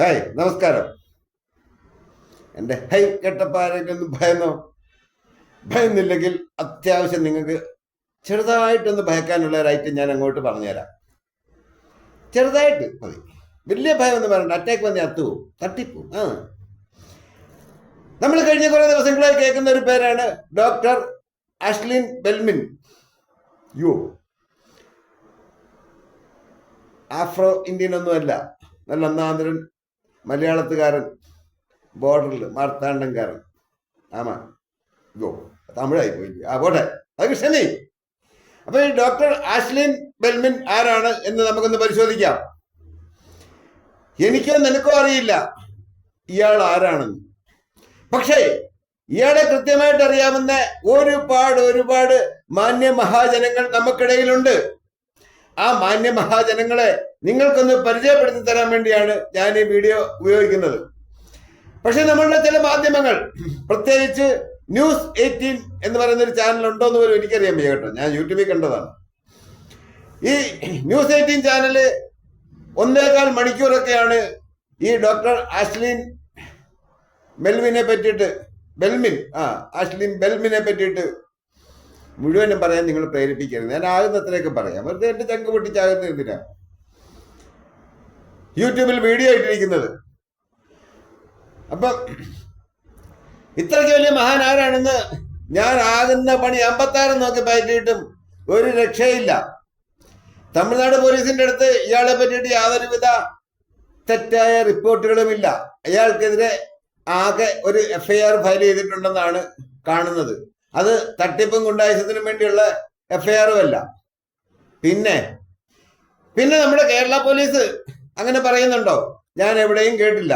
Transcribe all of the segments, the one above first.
Hi നമസ്കാരം. എന്റെ high കെട്ടപ്പാരൊന്ന് ഭയന്നോ? ഭയന്നില്ലെങ്കിൽ അത്യാവശ്യം നിങ്ങൾക്ക് ചെറുതായിട്ടൊന്ന് ഭയക്കാനുള്ള ഐറ്റം ഞാൻ അങ്ങോട്ട് പറഞ്ഞുതരാം. ചെറുതായിട്ട് മതി. വലിയ ഭയം എന്ന് പറയണ്ട അറ്റാക്ക് വന്ന് അത്തുപോകും തട്ടിപ്പോവും. ആ. നമ്മൾ കഴിഞ്ഞ കുറേ ദിവസങ്ങളായി കേൾക്കുന്ന ഒരു പേരാണ് ഡോക്ടർ അഷ്ലിൻ ബെൽമിൻ യോ ആഫ്രോ ഇന്ത്യൻ ഒന്നുമല്ല. നല്ല ഒന്നാന്തരൻ മലയാളത്തുകാരൻ ബോർഡറിൽ മാർത്താണ്ഡൻകാരൻ ആമാ ഗോ തമിഴായി പോയി. ആ പോട്ടെ. അത് കൃഷ്ണനേ. അപ്പൊ ഈ ഡോക്ടർ ആഷ്ലിൻ ബെൽമിൻ ആരാണ് എന്ന് നമുക്കൊന്ന് പരിശോധിക്കാം. എനിക്കോ നിനക്കോ അറിയില്ല ഇയാൾ ആരാണെന്ന്. പക്ഷേ ഇയാളെ കൃത്യമായിട്ട് അറിയാവുന്ന ഒരുപാട് ഒരുപാട് മാന്യ മഹാജനങ്ങൾ നമുക്കിടയിലുണ്ട്. ആ മാന്യ മഹാജനങ്ങളെ നിങ്ങൾക്കൊന്ന് പരിചയപ്പെടുത്തി തരാൻ വേണ്ടിയാണ് ഞാൻ ഈ വീഡിയോ ഉപയോഗിക്കുന്നത്. പക്ഷെ നമ്മളുടെ ചില മാധ്യമങ്ങൾ പ്രത്യേകിച്ച് ന്യൂസ് എയ്റ്റീൻ എന്ന് പറയുന്ന ഒരു ചാനൽ ഉണ്ടോ എന്ന് പോലും എനിക്കറിയാൻ വയ്യ കേട്ടോ. ഞാൻ യൂട്യൂബിൽ കണ്ടതാണ്. ഈ ന്യൂസ് എയ്റ്റീൻ ചാനൽ ഒന്നേകാൽ മണിക്കൂറൊക്കെയാണ് ഈ ഡോക്ടർ ആഷ്ലിൻ മെൽവിനെ പറ്റിയിട്ട് ബെൽമിൻ ആ ആഷ്ലിൻ ബെൽമിനെ പറ്റിയിട്ട് മുഴുവനും പറയാൻ നിങ്ങൾ പ്രേരിപ്പിക്കരുത്. ഞാൻ ആകുന്നത്രയൊക്കെ പറയാം. വെറുതെ എന്റെ ചങ്ക് പൊട്ടിച്ചാകുന്ന എന്തിനാ? യൂട്യൂബിൽ വീഡിയോ ഇട്ടിരിക്കുന്നത്. അപ്പം ഇത്രയ്ക്ക് വലിയ മഹാൻ ആരാണെന്ന് ഞാൻ ആകുന്ന പണി അമ്പത്താറ് നോക്കി പറ്റിയിട്ടും ഒരു രക്ഷയില്ല. തമിഴ്നാട് പോലീസിന്റെ അടുത്ത് ഇയാളെ പറ്റിയിട്ട് യാതൊരുവിധ തെറ്റായ റിപ്പോർട്ടുകളുമില്ല. അയാൾക്കെതിരെ ആകെ ഒരു എഫ്ഐആർ ഫയൽ ചെയ്തിട്ടുണ്ടെന്നാണ് കാണുന്നത്. അത് തട്ടിപ്പും ഗുണ്ടായുസത്തിനും വേണ്ടിയുള്ള എഫ്ഐആറും അല്ല. പിന്നെ പിന്നെ നമ്മുടെ കേരള പോലീസ് അങ്ങനെ പറയുന്നുണ്ടോ? ഞാൻ എവിടെയും കേട്ടില്ല.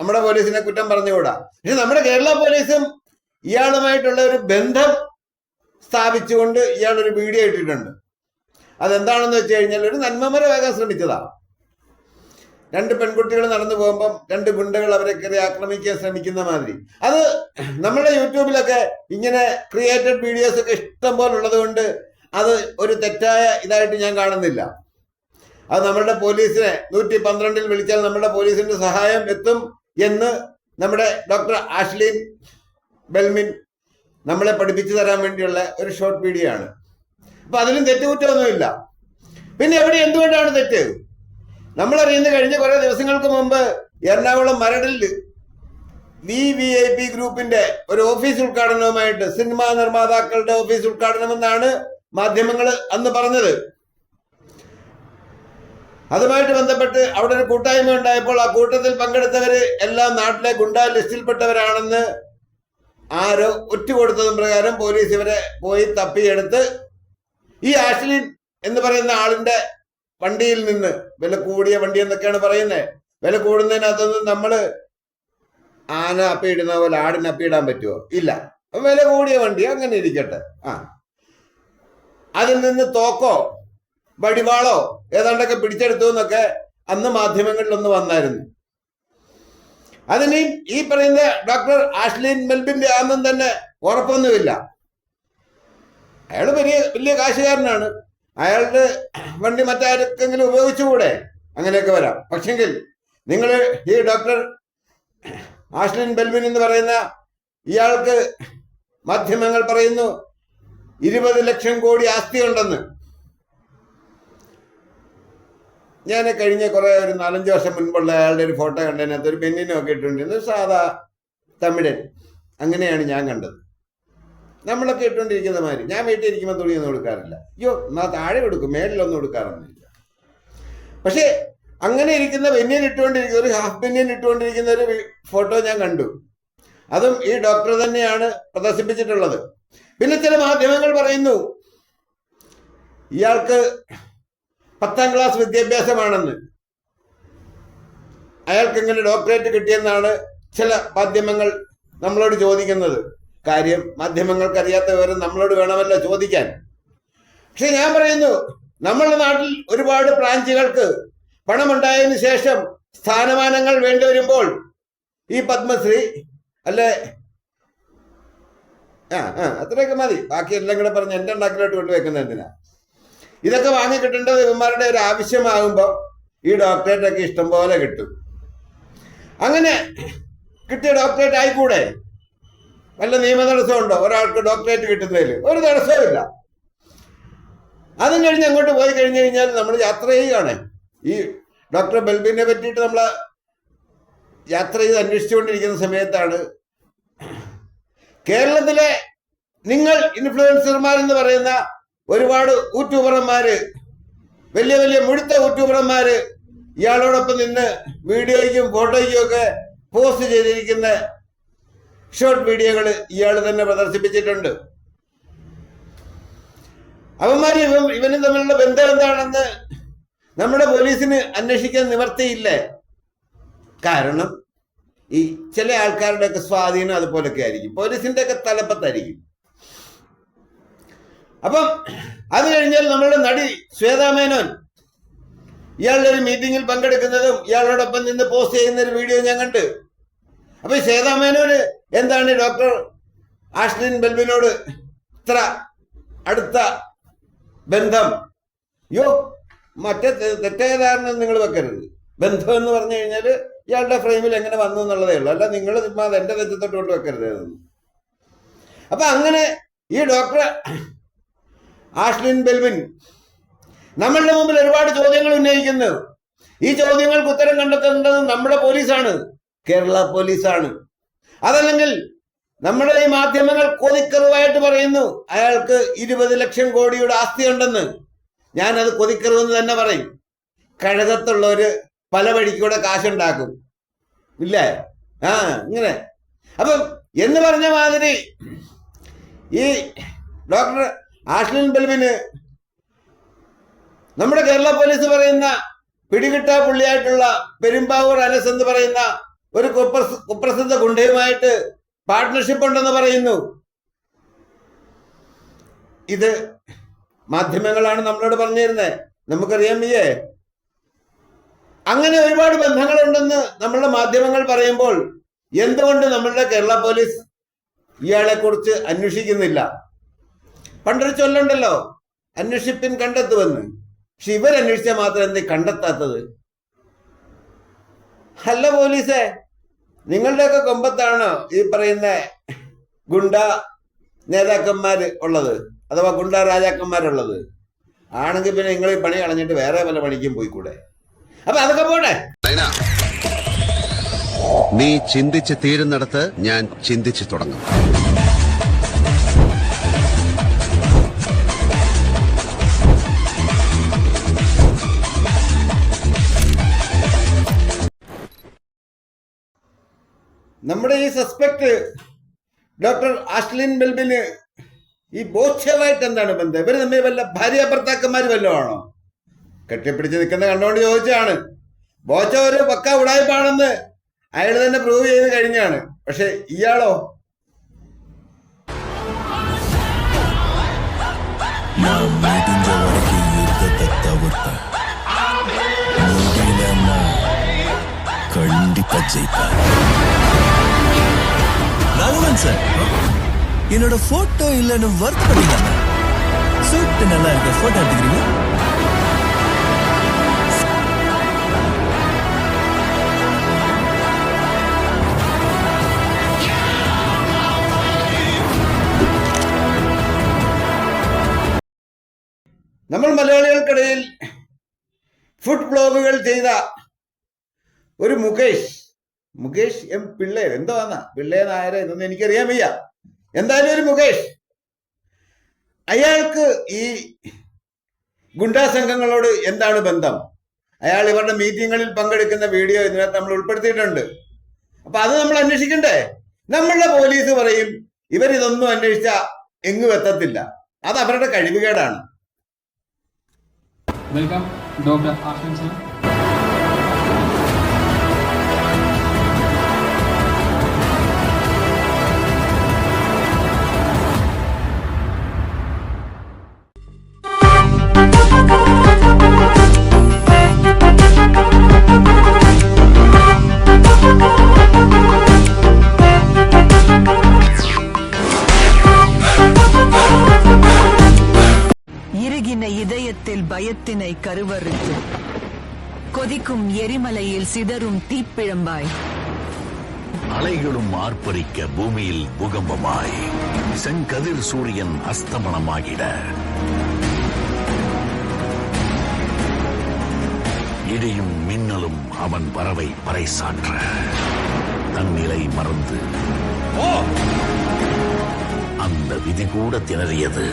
നമ്മുടെ പോലീസിനെ കുറ്റം പറഞ്ഞുകൂടാ? പക്ഷെ നമ്മുടെ കേരള പോലീസും ഇയാളുമായിട്ടുള്ള ഒരു ബന്ധം സ്ഥാപിച്ചുകൊണ്ട് ഇയാളൊരു വീഡിയോ ഇട്ടിട്ടുണ്ട്. അതെന്താണെന്ന് വെച്ച് കഴിഞ്ഞാൽ ഒരു നന്മമരമാകാൻ ശ്രമിച്ചതാണ് രണ്ട് പെൺകുട്ടികൾ നടന്നു പോകുമ്പം രണ്ട് ഗുണ്ടകൾ അവരെ കയറി ആക്രമിക്കാൻ ശ്രമിക്കുന്ന മാതിരി. അത് നമ്മുടെ യൂട്യൂബിലൊക്കെ ഇങ്ങനെ ക്രിയേറ്റഡ് വീഡിയോസ് ഒക്കെ ഇഷ്ടം പോലെ ഉള്ളത് കൊണ്ട് അത് ഒരു തെറ്റായ ഇതായിട്ട് ഞാൻ കാണുന്നില്ല. അത് നമ്മുടെ പോലീസിനെ നൂറ്റി പന്ത്രണ്ടിൽ വിളിച്ചാൽ നമ്മുടെ പോലീസിന്റെ സഹായം എത്തും എന്ന് നമ്മുടെ ഡോക്ടർ ആഷ്ലിൻ ബെൽമിൻ നമ്മളെ പഠിപ്പിച്ചു തരാൻ വേണ്ടിയുള്ള ഒരു ഷോർട്ട് വീഡിയോ ആണ്. അപ്പൊ അതിലും തെറ്റുകുറ്റമൊന്നുമില്ല. പിന്നെ എവിടെ എന്തുകൊണ്ടാണ് തെറ്റ്? നമ്മളറിയുന്ന കഴിഞ്ഞ കുറെ ദിവസങ്ങൾക്ക് മുമ്പ് എറണാകുളം മരടിൽ വി വി ഐ പി ഗ്രൂപ്പിന്റെ ഒരു ഓഫീസ് ഉദ്ഘാടനവുമായിട്ട് സിനിമാ നിർമ്മാതാക്കളുടെ ഓഫീസ് ഉദ്ഘാടനമെന്നാണ് മാധ്യമങ്ങൾ അന്ന് പറഞ്ഞത്. അതുമായിട്ട് ബന്ധപ്പെട്ട് അവിടെ ഒരു കൂട്ടായ്മ ഉണ്ടായപ്പോൾ ആ കൂട്ടത്തിൽ പങ്കെടുത്തവര് എല്ലാം നാട്ടിലെ ഗുണ്ടാ ലിസ്റ്റിൽപ്പെട്ടവരാണെന്ന് ആരോ ഒറ്റ കൊടുത്തതും പ്രകാരം പോലീസ് ഇവരെ പോയി തപ്പിയെടുത്ത് ഈ ആഷ്ലിൻ എന്ന് പറയുന്ന ആളിന്റെ വണ്ടിയിൽ നിന്ന് വില വണ്ടി എന്നൊക്കെയാണ് പറയുന്നത് വില കൂടുന്നതിനകത്തുനിന്ന് നമ്മൾ ആന അപ്പിയിടുന്ന പോലെ ആടിന് ഇടാൻ പറ്റുമോ ഇല്ല. വില കൂടിയ വണ്ടി അങ്ങനെ ഇരിക്കട്ടെ. ആ. അതിൽ നിന്ന് തോക്കോ വടിവാളോ ഏതാണ്ടൊക്കെ പിടിച്ചെടുത്തു എന്നൊക്കെ അന്ന് മാധ്യമങ്ങളിലൊന്ന് വന്നായിരുന്നു. അതിന് ഈ പറയുന്ന ഡോക്ടർ ആഷ്ലിൻ മെൽബിന്റെ ആണെന്നും തന്നെ ഉറപ്പൊന്നുമില്ല. അയാൾ വലിയ വലിയ കാശുകാരനാണ്. അയാളുടെ വണ്ടി മറ്റാർക്കെങ്കിലും ഉപയോഗിച്ചുകൂടെ? അങ്ങനെയൊക്കെ വരാം. പക്ഷെങ്കിൽ നിങ്ങൾ ഈ ഡോക്ടർ ആഷ്ലിൻ ബെൽവിൻ എന്ന് പറയുന്ന ഇയാൾക്ക് മാധ്യമങ്ങൾ പറയുന്നു ഇരുപത് ലക്ഷം കോടി ആസ്തിയുണ്ടെന്ന്. ഞാൻ കഴിഞ്ഞ കുറെ ഒരു നാലഞ്ച് വർഷം മുൻപുള്ള അയാളുടെ ഒരു ഫോട്ടോ കണ്ടതിനകത്ത് ഒരു പെണ്ണിനെ ഒക്കെ സാധാ തമിഴൻ. അങ്ങനെയാണ് ഞാൻ കണ്ടത്. നമ്മളൊക്കെ ഇട്ടുകൊണ്ടിരിക്കുന്ന മാതിരി. ഞാൻ വീട്ടിൽ ഇരിക്കുമ്പോൾ തുണിയൊന്നും കൊടുക്കാറില്ല അയ്യോ എന്നാ താഴെ കൊടുക്കും മേളിലൊന്നും കൊടുക്കാറൊന്നുമില്ല പക്ഷേ അങ്ങനെ ഇരിക്കുന്ന ബെന്യൻ ഇട്ടുകൊണ്ടിരിക്കുന്ന ഒരു ഹാഫ് ബെന്യൻ ഇട്ടുകൊണ്ടിരിക്കുന്ന ഒരു ഫോട്ടോ ഞാൻ കണ്ടു. അതും ഈ ഡോക്ടർ തന്നെയാണ് പ്രദർശിപ്പിച്ചിട്ടുള്ളത്. പിന്നെ ചില മാധ്യമങ്ങൾ പറയുന്നു ഇയാൾക്ക് പത്താം ക്ലാസ് വിദ്യാഭ്യാസമാണെന്ന്. അയാൾക്ക് ഇങ്ങനെ ഡോക്ടറേറ്റ് കിട്ടിയെന്നാണ് ചില മാധ്യമങ്ങൾ നമ്മളോട് ചോദിക്കുന്നത്. കാര്യം മാധ്യമങ്ങൾക്ക് അറിയാത്ത വിവരം നമ്മളോട് വേണമല്ലോ ചോദിക്കാൻ. പക്ഷെ ഞാൻ പറയുന്നു നമ്മളുടെ നാട്ടിൽ ഒരുപാട് ബ്രാഞ്ചുകൾക്ക് പണമുണ്ടായതിനു ശേഷം സ്ഥാനമാനങ്ങൾ വേണ്ടി വരുമ്പോൾ ഈ പത്മശ്രീ അല്ലെ? ആ ആ അത്രയൊക്കെ മതി. ബാക്കി എല്ലാം കൂടെ പറഞ്ഞ് എന്റെ ഉണ്ടാക്കിലോട്ട് കൊണ്ടുവെക്കുന്ന എന്തിനാ? ഇതൊക്കെ വാങ്ങി കിട്ടേണ്ടത് ഇവന്മാരുടെ ഒരു ആവശ്യമാകുമ്പോൾ ഈ ഡോക്ടറേറ്റ് ഒക്കെ ഇഷ്ടം പോലെ കിട്ടും. അങ്ങനെ കിട്ടിയ ഡോക്ടറേറ്റ് ആയിക്കൂടെ? വല്ല നിയമ തടസ്സമുണ്ടോ? ഒരാൾക്ക് ഡോക്ടറേറ്റ് കിട്ടുന്നതിൽ ഒരു തടസ്സവുമില്ല. അതും കഴിഞ്ഞ് അങ്ങോട്ട് പോയി കഴിഞ്ഞു കഴിഞ്ഞാൽ നമ്മൾ യാത്ര ചെയ്യുകയാണ്. ഈ ഡോക്ടർ ബൽബിനെ പറ്റിയിട്ട് നമ്മൾ യാത്ര ചെയ്ത് അന്വേഷിച്ചുകൊണ്ടിരിക്കുന്ന സമയത്താണ് കേരളത്തിലെ നിങ്ങൾ ഇൻഫ്ലുവൻസർമാർ എന്ന് പറയുന്ന ഒരുപാട് യൂട്യൂബർമാര് വലിയ വലിയ മുഴുത്ത യൂട്യൂബർമാര് ഇയാളോടൊപ്പം നിന്ന് വീഡിയോയ്ക്കും ഫോട്ടോയ്ക്കും ഒക്കെ പോസ്റ്റ് ചെയ്തിരിക്കുന്ന ഷോർട്ട് വീഡിയോകൾ ഇയാൾ തന്നെ പ്രദർശിപ്പിച്ചിട്ടുണ്ട്. അവന്മാര് ഇവൻ ഇവനും തമ്മിലുള്ള ബന്ധം എന്താണെന്ന് നമ്മുടെ പോലീസിന് അന്വേഷിക്കാൻ നിവർത്തിയില്ലേ. കാരണം ഈ ചില ആൾക്കാരുടെ ഒക്കെ സ്വാധീനം അതുപോലൊക്കെ ആയിരിക്കും. പോലീസിന്റെ ഒക്കെ തലപ്പത്തായിരിക്കും. അപ്പം അത് കഴിഞ്ഞാൽ നമ്മളുടെ നടി ശ്വേതാമേനോൻ ഇയാളുടെ ഒരു മീറ്റിംഗിൽ പങ്കെടുക്കുന്നതും ഇയാളോടൊപ്പം നിന്ന് പോസ്റ്റ് ചെയ്യുന്ന ഒരു വീഡിയോ ഞാൻ കണ്ട്. അപ്പൊ സേതാമേനോന് മേനോന് എന്താണ് ഡോക്ടർ ആഷ്ലിൻ ബൽബിനോട് ഇത്ര അടുത്ത ബന്ധം? യോ മറ്റേ തെ- തെറ്റായ ധാരണ നിങ്ങൾ വെക്കരുത്. ബന്ധം എന്ന് പറഞ്ഞു കഴിഞ്ഞാൽ ഇയാളുടെ ഫ്രെയിമിൽ എങ്ങനെ വന്നു എന്നുള്ളതേ ഉള്ളൂ. അല്ല നിങ്ങൾ ചുമ്മാ അത് എന്റെ തെറ്റത്തോട്ട് വെക്കരുത്. അപ്പൊ അങ്ങനെ ഈ ഡോക്ടർ ആഷ്ലിൻ ബെൽവിൻ നമ്മളുടെ മുമ്പിൽ ഒരുപാട് ചോദ്യങ്ങൾ ഉന്നയിക്കുന്നു ഈ ചോദ്യങ്ങൾക്ക് ഉത്തരം കണ്ടെത്തേണ്ടത് നമ്മുടെ പോലീസാണ്. കേരള പോലീസാണ്. അതല്ലെങ്കിൽ നമ്മുടെ ഈ മാധ്യമങ്ങൾ കൊതിക്കറിവായിട്ട് പറയുന്നു അയാൾക്ക് ഇരുപത് ലക്ഷം കോടിയുടെ ആസ്തി ഉണ്ടെന്ന് ഞാൻ ഞാനത് കൊതിക്കറിവെന്ന് തന്നെ പറയും. കഴകത്തുള്ളവര് പല വഴിക്കൂടെ കാശുണ്ടാക്കും. ഇല്ലേ? ആ ഇങ്ങനെ. അപ്പം എന്ന് പറഞ്ഞ മാതിരി ഈ ഡോക്ടർ ആഷ്ലിൻ ബെൽവിന് നമ്മുടെ കേരള പോലീസ് പറയുന്ന പിടികിട്ടാ പുള്ളിയായിട്ടുള്ള പെരുമ്പാവൂർ അനസ് എന്ന് പറയുന്ന ഒരു കുപ്രസ കുപ്രസിദ്ധ ഗുണ്ടയുമായിട്ട് പാർട്ട്ണർഷിപ്പ് ഉണ്ടെന്ന് പറയുന്നു. ഇത് മാധ്യമങ്ങളാണ് നമ്മളോട് പറഞ്ഞിരുന്നത് നമുക്കറിയാം വയ്യേ. അങ്ങനെ ഒരുപാട് ബന്ധങ്ങളുണ്ടെന്ന് നമ്മളുടെ മാധ്യമങ്ങൾ പറയുമ്പോൾ എന്തുകൊണ്ട് നമ്മളുടെ കേരള പോലീസ് ഇയാളെ കുറിച്ച് അന്വേഷിക്കുന്നില്ല? പണ്ടൊരു ചൊല്ലുണ്ടല്ലോ അന്വേഷിപ്പിൻ കണ്ടെത്തുമെന്ന്. പക്ഷെ ഇവരന്വേഷിച്ചാൽ മാത്രം എന്തേ കണ്ടെത്താത്തത്? അല്ല പോലീസേ നിങ്ങളുടെയൊക്കെ കൊമ്പത്താണ് ഈ പറയുന്ന ഗുണ്ട നേതാക്കന്മാര് ഉള്ളത് അഥവാ ഗുണ്ട രാജാക്കന്മാരുള്ളത്. ആണെങ്കിൽ പിന്നെ നിങ്ങൾ ഈ പണി കളഞ്ഞിട്ട് വേറെ വല്ല പണിക്കും പോയിക്കൂടെ? അപ്പൊ അതൊക്കെ പോട്ടെ? നീ ചിന്തിച്ച് തീരുന്നിടത്ത് ഞാൻ ചിന്തിച്ചു തുടങ്ങും. നമ്മുടെ ഈ സസ്പെക്ട് ഡോക്ടർ ആഷ്ലിൻ ബെൽബിന് ഈ ബോധ്യമായിട്ട് എന്താണ് ബന്ധം? ഇവർ നമ്മൾ വല്ല ഭാര്യ ഭർത്താക്കന്മാർ വല്ലതാണോ ആണോ? കെട്ടിപ്പിടിച്ച് നിൽക്കുന്ന കണ്ടുകൊണ്ട് ചോദിച്ചാണ് ബോച്ച ഒരു പക്ക ഉടായ്പാണെന്ന് അയാൾ തന്നെ പ്രൂവ് ചെയ്ത് കഴിഞ്ഞാണ്. പക്ഷെ ഇയാളോ? കണ്ടിപ്പ ജയിക്കാം வரைக்கும் யுத்தத்தை தவிர்ப்பேன் முடியலன்னா கண்டிப்பா ஜெயிப்பேன் ராகவன் சார் என்னோட போட்டோ இல்லைன்னு வருத்தப்பட்டீங்க சூட்டு நல்லா இருக்க போட்டோ எடுத்துக்கிறீங்க നമ്മൾ മലയാളികൾക്കിടയിൽ ഫുഡ് ബ്ലോഗുകൾ ചെയ്ത ഒരു മുകേഷ് മുകേഷ് എം പിള്ളേർ. എന്തോ വന്ന പിള്ളേ നായർ ഇതൊന്നും എനിക്കറിയാൻ വയ്യ. എന്തായാലും ഒരു മുകേഷ്. അയാൾക്ക് ഈ ഗുണ്ടാ സംഘങ്ങളോട് എന്താണ് ബന്ധം? അയാൾ ഇവരുടെ മീറ്റിങ്ങുകളിൽ പങ്കെടുക്കുന്ന വീഡിയോ ഇതിനകത്ത് നമ്മൾ ഉൾപ്പെടുത്തിയിട്ടുണ്ട്. അപ്പൊ അത് നമ്മൾ അന്വേഷിക്കണ്ടേ? നമ്മളുടെ പോലീസ് പറയും ഇവരിതൊന്നും അന്വേഷിച്ച എങ്ങും എത്തത്തില്ല. അത് അവരുടെ കഴിവുകേടാണ്. Welcome doctor பயத்தினை கருவறுத்து. கொதிக்கும் எரிமலையில் சிதறும் தீப்பிழம்பாய். அலைகளும் ஆர்ப்பரிக்க பூமியில் பூகம்பமாய். செங்கதிர் சூரியன் அஸ்தமனமாகிட. இடியும் மின்னலும் அவன் வரவை பறைசாற்ற. தன்னிலை மறந்து. அந்த விதி கூட திணறியது.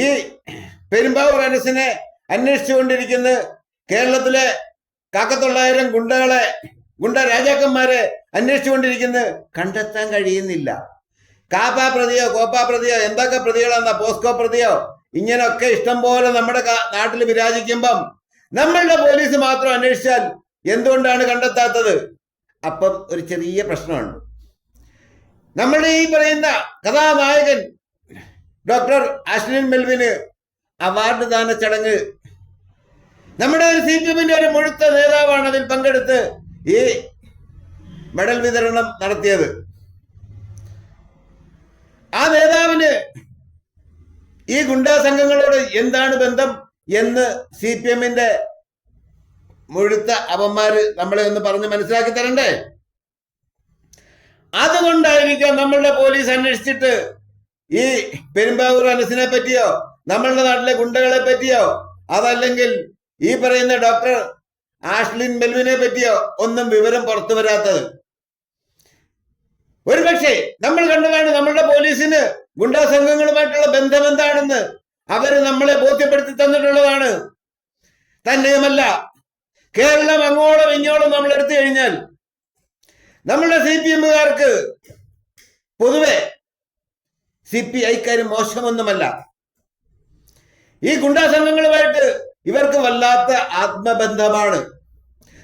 ഈ പെരുമ്പാവൂർ അനസിനെ അന്വേഷിച്ചുകൊണ്ടിരിക്കുന്നത് കേരളത്തിലെ കാക്കത്തൊള്ളായിരം ഗുണ്ടകളെ ഗുണ്ട രാജാക്കന്മാരെ അന്വേഷിച്ചുകൊണ്ടിരിക്കുന്നത് കണ്ടെത്താൻ കഴിയുന്നില്ല. കാപ്പാ പ്രതിയോ കോപ്പാ പ്രതിയോ എന്തൊക്കെ പ്രതികളാന്നാ പോസ്കോ പ്രതിയോ ഇങ്ങനെയൊക്കെ ഇഷ്ടം പോലെ നമ്മുടെ നാട്ടിൽ വിരാജിക്കുമ്പം നമ്മളുടെ പോലീസ് മാത്രം അന്വേഷിച്ചാൽ എന്തുകൊണ്ടാണ് കണ്ടെത്താത്തത്? അപ്പം ഒരു ചെറിയ പ്രശ്നമുണ്ട്. നമ്മുടെ ഈ പറയുന്ന കഥാനായകൻ ഡോക്ടർ അശ്ലിൻ മെൽവിന് അവാർഡ് ദാന ചടങ്ങ്. നമ്മുടെ സി പി എമ്മിന്റെ ഒരു മുഴുത്ത നേതാവാണ് അതിൽ പങ്കെടുത്ത് ഈ മെഡൽ വിതരണം നടത്തിയത്. ആ നേതാവിന് ഈ ഗുണ്ടാ സംഘങ്ങളോട് എന്താണ് ബന്ധം എന്ന് സി പി എമ്മിന്റെ മുഴുത്ത അവന്മാര് നമ്മളെ ഒന്ന് പറഞ്ഞ് മനസ്സിലാക്കി തരണ്ടേ? അതുകൊണ്ടായിരിക്കാം നമ്മളുടെ പോലീസ് അന്വേഷിച്ചിട്ട് ഈ പെരുമ്പാവൂർ അനസിനെ പറ്റിയോ? നമ്മളുടെ നാട്ടിലെ ഗുണ്ടകളെ പറ്റിയോ? അതല്ലെങ്കിൽ ഈ പറയുന്ന ഡോക്ടർ ആഷ്ലിൻ മെൽവിനെ പറ്റിയോ ഒന്നും വിവരം പുറത്തു വരാത്തത്? ഒരുപക്ഷെ നമ്മൾ കണ്ടതാണ് നമ്മളുടെ പോലീസിന് ഗുണ്ടാ സംഘങ്ങളുമായിട്ടുള്ള ബന്ധം എന്താണെന്ന് അവർ നമ്മളെ ബോധ്യപ്പെടുത്തി തന്നിട്ടുള്ളതാണ്. തന്നെയുമല്ല കേരളം അങ്ങോളം ഇങ്ങോളം നമ്മൾ എടുത്തു കഴിഞ്ഞാൽ നമ്മളുടെ സി പി എമ്മുകാർക്ക് പൊതുവെ സി പി ഐക്കാർ മോശമൊന്നുമല്ല. ഈ ഗുണ്ടാ സംഘങ്ങളുമായിട്ട് ഇവർക്ക് വല്ലാത്ത ആത്മബന്ധമാണ്.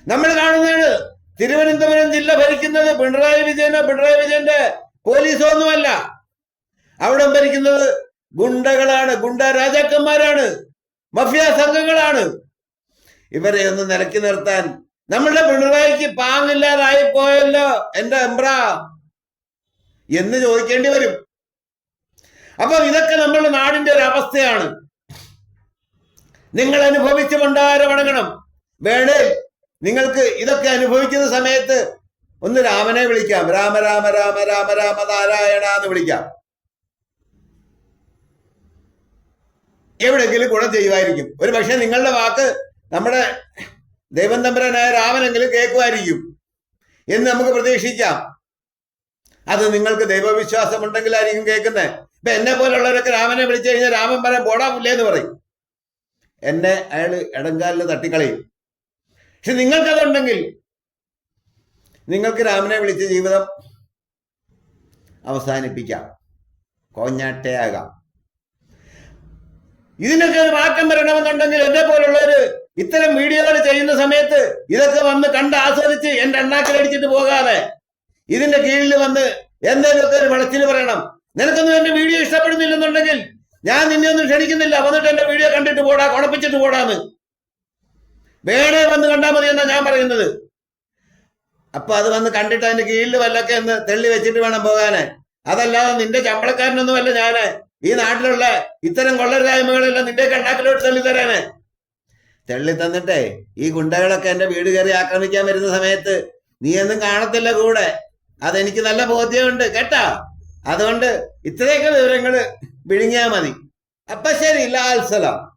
നമ്മൾ കാണുന്നതാണ് തിരുവനന്തപുരം ജില്ല ഭരിക്കുന്നത് പിണറായി വിജയനോ പിണറായി വിജയന്റെ പോലീസോ ഒന്നുമല്ല. അവിടെ ഭരിക്കുന്നത് ഗുണ്ടകളാണ് ഗുണ്ട രാജാക്കന്മാരാണ് മഫിയ സംഘങ്ങളാണ്. ഇവരെ ഒന്ന് നിലക്കി നിർത്താൻ. നമ്മളുടെ പിണറായിക്ക് പാങ്ങില്ലാതായി പോയല്ലോ എന്റെ എംബ്ര. എന്ന് ചോദിക്കേണ്ടി വരും. അപ്പൊ ഇതൊക്കെ നമ്മുടെ നാടിന്റെ ഒരു അവസ്ഥയാണ്. നിങ്ങൾ അനുഭവിച്ച് അടങ്ങണം വേണേ നിങ്ങൾക്ക് ഇതൊക്കെ അനുഭവിക്കുന്ന സമയത്ത് ഒന്ന് രാമനെ വിളിക്കാം. രാമ രാമ രാമ രാമ രാമ നാരായണ എന്ന് വിളിക്കാം. എവിടെയെങ്കിലും ഗുണം ചെയ്യുമായിരിക്കും. ഒരു പക്ഷെ നിങ്ങളുടെ വാക്ക് നമ്മുടെ ദൈവം തമ്പുരാനായ രാമനെങ്കിലും കേൾക്കുമായിരിക്കും എന്ന് നമുക്ക് പ്രതീക്ഷിക്കാം. അത് നിങ്ങൾക്ക് ദൈവവിശ്വാസം ഉണ്ടെങ്കിലായിരിക്കും കേൾക്കുന്നത്. ഇപ്പൊ എന്നെ പോലുള്ളവരൊക്കെ രാമനെ വിളിച്ചു കഴിഞ്ഞാൽ രാമൻ പറയാൻ പോടാ പുല്ലേ എന്ന് പറയും. എന്നെ അയാൾ ഇടങ്കാലിൽ തട്ടിക്കളയും. പക്ഷെ നിങ്ങൾക്കതുണ്ടെങ്കിൽ നിങ്ങൾക്ക് രാമനെ വിളിച്ച് ജീവിതം അവസാനിപ്പിക്കാം. കോഞ്ഞാട്ടയാകാം ഇതിനൊക്കെ ഒരു മാറ്റം വരണമെന്നുണ്ടെങ്കിൽ എന്നെ പോലുള്ളവര് ഇത്തരം വീഡിയോകൾ ചെയ്യുന്ന സമയത്ത് ഇതൊക്കെ വന്ന് കണ്ട് ആസ്വദിച്ച് എന്റെ എണ്ണാക്കിലടിച്ചിട്ട് പോകാതെ ഇതിന്റെ കീഴിൽ വന്ന് എന്തെങ്കിലുമൊക്കെ ഒരു വെളച്ചിൽ പറയണം. നിനക്കൊന്നും എന്റെ വീഡിയോ ഇഷ്ടപ്പെടുന്നില്ലെന്നുണ്ടെങ്കിൽ ഞാൻ നിന്നെ ഒന്നും ക്ഷണിക്കുന്നില്ല. വന്നിട്ട് എന്റെ വീഡിയോ കണ്ടിട്ട് പോടാ കുഴപ്പിച്ചിട്ട് പോടാന്ന്. വേണേ വന്ന് കണ്ടാൽ മതി എന്നാ ഞാൻ പറയുന്നത്. അപ്പൊ അത് വന്ന് കണ്ടിട്ട് അതിന്റെ കീഴിൽ വല്ലൊക്കെ ഒന്ന് തെള്ളി വെച്ചിട്ട് വേണം പോകാനെ. അതല്ലാതെ നിന്റെ ശമ്പളക്കാരനൊന്നുമല്ല ഞാൻ. ഈ നാട്ടിലുള്ള ഇത്തരം കൊള്ളരുതായ്മകളെല്ലാം നിന്റെ കണ്ണാക്കിലോട്ട് തള്ളി തരാന് തെള്ളി തന്നിട്ടേ ഈ ഗുണ്ടകളൊക്കെ എന്റെ വീട് കയറി ആക്രമിക്കാൻ വരുന്ന സമയത്ത് നീ ഒന്നും കാണത്തില്ല കൂടെ. അതെനിക്ക് നല്ല ബോധ്യമുണ്ട് കേട്ടാ? അതുകൊണ്ട് ഇത്രയൊക്കെ വിവരങ്ങൾ വിഴുങ്ങിയാ മതി. അപ്പൊ ശരി ലാൽ സലാം.